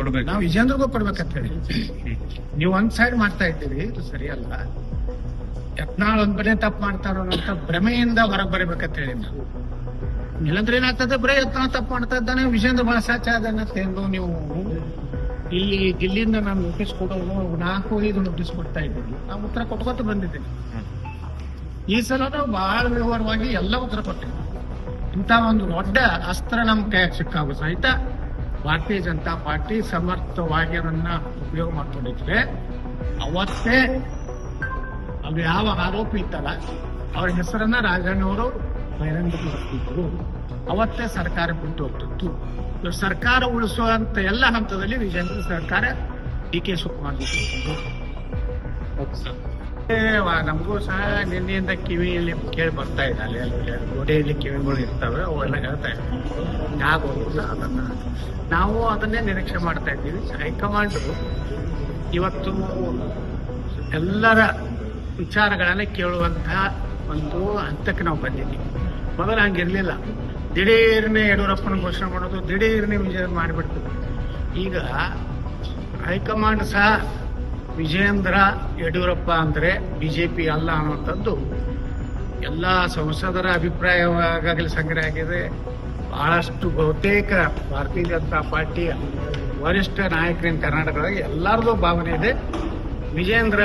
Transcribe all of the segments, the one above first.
ಕೊಡ್ಬೇಕು. ನಾವು ವಿಜೇಂದ್ರಗೂ ಕೊಡ್ಬೇಕಂತ ಹೇಳಿ. ನೀವು ಒಂದ್ ಸೈಡ್ ಮಾಡ್ತಾ ಇದ್ದೀರಿ, ಇದು ಸರಿಯಲ್ಲ ಯತ್ನಾಳ್ ಒಂದ್ ಕಡೆ ತಪ್ಪು ಮಾಡ್ತಾರೋ ಅಂತ ಭ್ರಮೆಯಿಂದ ಹೊರಗೆ ಬರಬೇಕಂತ ಹೇಳಿ ನಾವು. ಇಲ್ಲಂದ್ರೆ ಏನಾಗ್ತದೆ? ಬರೀ ಯತ್ನಾಳ್ ತಪ್ಪು ಮಾಡ್ತಾ ಇದ್ದಾನೆ ವಿಜೇಂದ್ರ ಬಹಳ ಸಾಚ ಅದನ್ನ ನೀವು. ಇಲ್ಲಿ ಇಲ್ಲಿಂದ ನಾನು ನೋಟಿಸ್ ಕೊಡೋನು ನಾಲ್ಕು ಐದು ನೋಟಿಸ್ ಕೊಡ್ತಾ ಇದ್ದೀನಿ. ನಾವು ಉತ್ತರ ಕೊಟ್ಕೊತ ಬಂದಿದ್ದೀನಿ ಈ ಸಲ ನಾವು ಬಹಳ ವಿವರವಾಗಿ ಎಲ್ಲ ಉತ್ತರ ಕೊಟ್ಟಿದ್ದೀವಿ. ಇಂಥ ಒಂದು ದೊಡ್ಡ ಅಸ್ತ್ರ ನಮ್ಮ ಕೈಯಾಗ ಸಿಕ್ಕಾಗ ಸಹಿತ ಭಾರತೀಯ ಜನತಾ ಪಾರ್ಟಿ ಸಮರ್ಥವಾಗಿ ಅದನ್ನ ಉಪಯೋಗ ಮಾಡ್ಕೊಂಡಿದ್ರೆ, ಅವತ್ತೇ ಅವ್ರು ಯಾವ ಆರೋಪಿ ಇತ್ತಲ್ಲ, ಅವ್ರ ಹೆಸರನ್ನ ರಾಜಣ್ಣವರು ಬಹಿರಂಗಪಡಿಸ್ತಿದ್ರು ಅವತ್ತೇ ಸರ್ಕಾರ ಬಿಟ್ಟು ಹೋಗ್ತಿತ್ತು. ಸರ್ಕಾರ ಉಳಿಸುವಂತ ಎಲ್ಲ ಹಂತದಲ್ಲಿ ವಿಜೇಂದ್ರ ಸರ್ಕಾರ ಡಿ ಕೆ ಶಿವಕುಮಾರ್ ನಮಗೂ ಸಹ ನಿನ್ನೆಯಿಂದ ಕಿವಿಯಲ್ಲಿ ಕೇಳಿ ಬರ್ತಾ ಇದೆ. ಅಲ್ಲಿ ಗೋಡೆಯಲ್ಲಿ ಕಿವಿಗಳು ಇರ್ತವೆ, ಅವೆಲ್ಲ ಹೇಳ್ತಾ ಇದ್ದಾರೆ ಆಗೋದಿಲ್ಲ ಅದನ್ನ ನಾವು ಅದನ್ನೇ ನಿರೀಕ್ಷೆ ಮಾಡ್ತಾ ಇದ್ದೀವಿ. ಹೈಕಮಾಂಡ್ ಇವತ್ತು ಎಲ್ಲರ ವಿಚಾರಗಳನ್ನ ಕೇಳುವಂತ ಒಂದು ಹಂತಕ್ಕೆ ನಾವು ಬಂದಿದ್ದೀವಿ. ಮೊದಲು ಹಂಗಿರ್ಲಿಲ್ಲ. ದಿಢೀರ್ನೇ ಯಡಿಯೂರಪ್ಪನ ಘೋಷಣೆ ಮಾಡೋದು, ದಿಢೀರ್ನೇ ವಿಜಯ ಮಾಡಿಬಿಡ್ತೀವಿ ಈಗ ಹೈಕಮಾಂಡ್ ಸಹ ವಿಜಯೇಂದ್ರ ಯಡಿಯೂರಪ್ಪ ಅಂದ್ರೆ ಬಿಜೆಪಿ ಅಲ್ಲ ಅನ್ನುವಂಥದ್ದು ಎಲ್ಲ ಸಂಸದರ ಅಭಿಪ್ರಾಯವಾಗಲಿ ಸಂಗ್ರಹ ಆಗಿದೆ. ಬಹಳಷ್ಟು ಬಹುತೇಕ ಭಾರತೀಯ ಜನತಾ ಪಾರ್ಟಿಯ ವರಿಷ್ಠ ನಾಯಕರಿನ ಕರ್ನಾಟಕದಾಗ ಎಲ್ಲರದು ಭಾವನೆ ಇದೆ. ವಿಜೇಂದ್ರ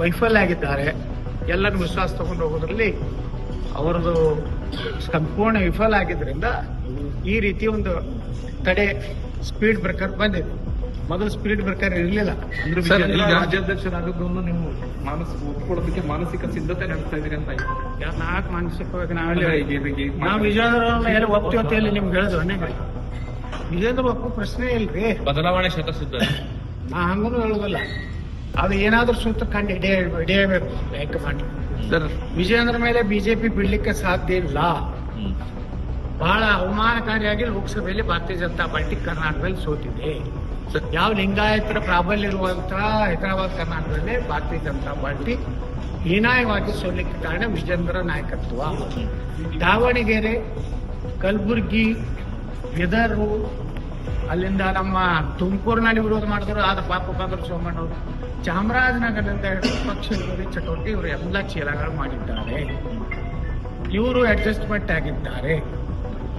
ವೈಫಲ್ಯ ಆಗಿದ್ದಾರೆ. ಎಲ್ಲರೂ ವಿಶ್ವಾಸ ತಗೊಂಡು ಹೋಗೋದ್ರಲ್ಲಿ ಅವರದು ಸಂಪೂರ್ಣ ವಿಫಲ ಆಗಿದ್ದರಿಂದ ಈ ರೀತಿ ಒಂದು ತಡೆ ಸ್ಪೀಡ್ ಬ್ರೇಕರ್ ಬಂದಿದೆ. ಮೊದಲು ಸ್ಪಿರಿಟ್ ಬರ್ಕಾರ ಇರಲಿಲ್ಲ. ರಾಜ್ಯಾಧ್ಯಕ್ಷರಾಗೋದನ್ನು ನೀವು ಮಾನಸಿಕ ಒಪ್ಕೊಳ್ಳೋದಕ್ಕೆ ಮಾನಸಿಕ ಸಿದ್ಧತೆ ನಡೆಸ್ತಾ ಇದೀರಿ ಅಂತ ನಾಲ್ಕು ಮಾನಸಿಕವಾಗಿ ನಾವೆಲ್ಲ ನಾವು ವಿಜಯನಗರ ಎಲ್ಲಿ ಅಂತ ಹೇಳಿ ನಿಮ್ಗೆ ಹೇಳಿದ್ವು ಅನೇಕ ವಿಜೇಂದ್ರ ಒಪ್ಪು ಪ್ರಶ್ನೆ ಇಲ್ರಿ. ಬದಲಾವಣೆ ಶತಸಿದ್ಧ ನಾ ಹಂಗೂ ಹೇಳುದಿಲ್ಲ. ಅದು ಏನಾದ್ರೂ ಸೂತ್ರ ಕಂಡು ಹಿಡಿಯ ಹಿಡಿಯಬೇಕು. High command sir. ವಿಜೇಂದ್ರ ಮೇಲೆ ಬಿಜೆಪಿ ಬಿಡ್ಲಿಕ್ಕೆ ಸಾಧ್ಯ ಇಲ್ಲ. ಬಹಳ ಅವಮಾನಕಾರಿಯಾಗಿ ಲೋಕಸಭೆಯಲ್ಲಿ ಭಾರತೀಯ ಜನತಾ ಪಾರ್ಟಿ ಕರ್ನಾಟಕದಲ್ಲಿ ಸೋತಿದೆ. ಯಾವ ಲಿಂಗಾಯತರ ಪ್ರಾಬಲ್ಯ ಇರುವಂತಹ ಹೈದರಾಬಾದ್ ಕರ್ನಾಟಕದಲ್ಲಿ ಭಾರತೀಯ ಜನತಾ ಪಾರ್ಟಿ ಹೀನಾಯವಾಗಿ ಸೋಲಿಕ್ಕೆ ಕಾರಣ ವಿಜೇಂದ್ರ ನಾಯಕತ್ವ. ದಾವಣಗೆರೆ, ಕಲಬುರ್ಗಿ ಬಿದರು ಅಲ್ಲಿಂದ ನಮ್ಮ ತುಮಕೂರಿನಲ್ಲಿ ವಿರೋಧ ಮಾಡಿದ್ರು. ಆದ ಪಾಪ ಬಂದರು ಸೋಮಣ್ಣವರು ಚಾಮರಾಜನಗರದಿಂದ ಹಿಡಿದು ಪಕ್ಷ ವಿರೋಧಿ ಚಟುವಟಿಕೆ ಇವರು ಎಲ್ಲ ಚೀಲಗಳು ಮಾಡಿದ್ದಾರೆ. ಇವರು ಅಡ್ಜಸ್ಟ್ಮೆಂಟ್ ಆಗಿದ್ದಾರೆ.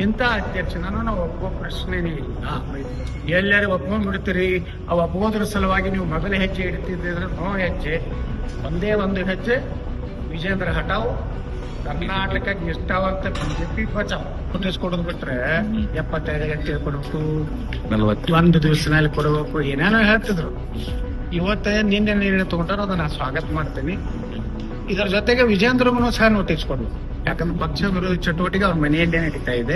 ಇಂಥ ಅಧ್ಯಕ್ಷನನ್ನು ನಾವು ಒಪ್ಪುವ ಪ್ರಶ್ನೆನೇ ಇಲ್ಲ. ಎಲ್ಲರೂ ಒಪ್ಕೊಂಡ್ಬಿಡ್ತೀರಿ ಅವು ಒಪ್ಪೋದ್ರ ಸಲುವಾಗಿ ನೀವು ಮೊದಲ ಹೆಜ್ಜೆ ಇಡ್ತಿದ್ರೆ ನೋ ಹೆಜ್ಜೆ. ಒಂದೇ ಒಂದು ಹೆಜ್ಜೆ. ವಿಜೇಂದ್ರ ಹಟಾವ್ ಕರ್ನಾಟಕಕ್ಕೆ ನಿಷ್ಠಾವಂತ ಬಿಜೆಪಿ ಬಚಾವ್ ನೋಟಿಸ್ ಕೊಡೋದು ಬಿಟ್ರೆ ಎಪ್ಪತ್ತೈದು ಗಂಟೆ ಕೊಡಬೇಕು. ನಲ್ವತ್ತು. ಒಂದು ದಿವಸನಲ್ಲಿ ಕೊಡಬೇಕು. ಏನೇನೋ ಹೇಳ್ತಿದ್ರು. ಇವತ್ತೇ ನಿನ್ನೆ ನಿರ್ಣಯ ತಗೊಂಡ್ರೆ ಅದನ್ನ ಸ್ವಾಗತ ಮಾಡ್ತೀನಿ. ಇದರ ಜೊತೆಗೆ ವಿಜೇಂದ್ರಗೂ ಸಹ ನೋಟಿಸ್ ಕೊಡ್ಬೇಕು. ಯಾಕಂದ್ರೆ ಪಕ್ಷ ವಿರೋಧಿ ಚಟುವಟಿಕೆ ಅವ್ರ ಮನೆಯಲ್ಲೇ ನಡೀತಾ ಇದೆ.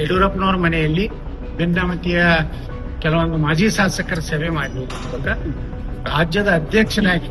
ಯಡಿಯೂರಪ್ಪನವ್ರ ಮನೆಯಲ್ಲಿ ಭಿನ್ನಮತೀಯ ಕೆಲವೊಂದು ಮಾಜಿ ಶಾಸಕರ ಸೇವೆ ಮಾಡಿರುವಾಗ ರಾಜ್ಯದ ಅಧ್ಯಕ್ಷನಾಗಿ